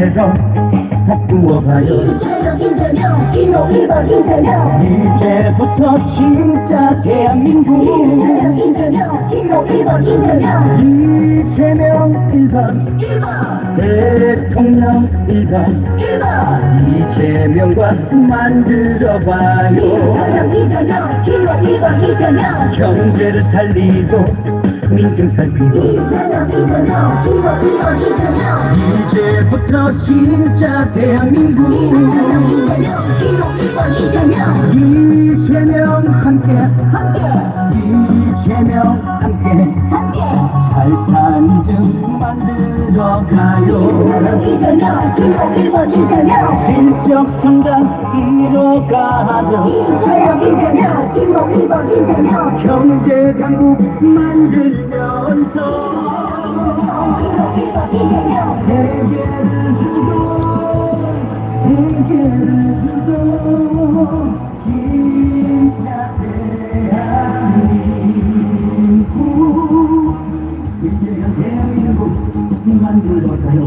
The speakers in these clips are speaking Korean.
이재명 이재명 기호 1번 이재명. 이제부터 진짜 대한민국. 이재명 이재명 기호 1번 이재명. 이재명 일반. 1번 대통령 일반. 1번 이재명과 만들어봐요. 이재명 이재명 기호 1번 이재명. 경제를 살리고 민생 살피고 이재명 이재명 기호 1번 이재명 이제부터 진짜 대한민국. 이재명 이재명 기호 1번 이재명 이재명 함께 함께 이재명 함께 함께 잘 사는 집 만들어가요. 이재명 이재명 기호 1번 이재명 실적 성장 이뤄가며 경제 강국 만들면서 세계를 주고 세계를 주고 진짜 대한민국 이제야 대한민국 만들어가요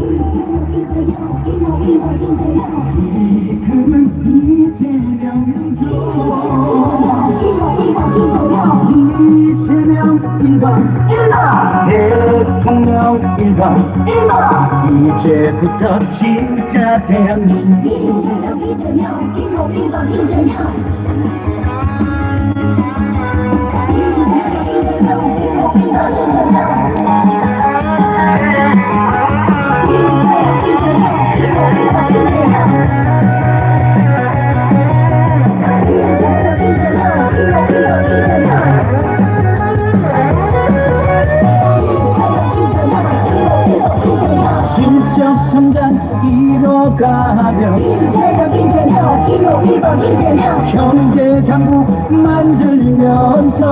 이제부터 진짜 대한민국 이뤄가며 경제 강국 만들면서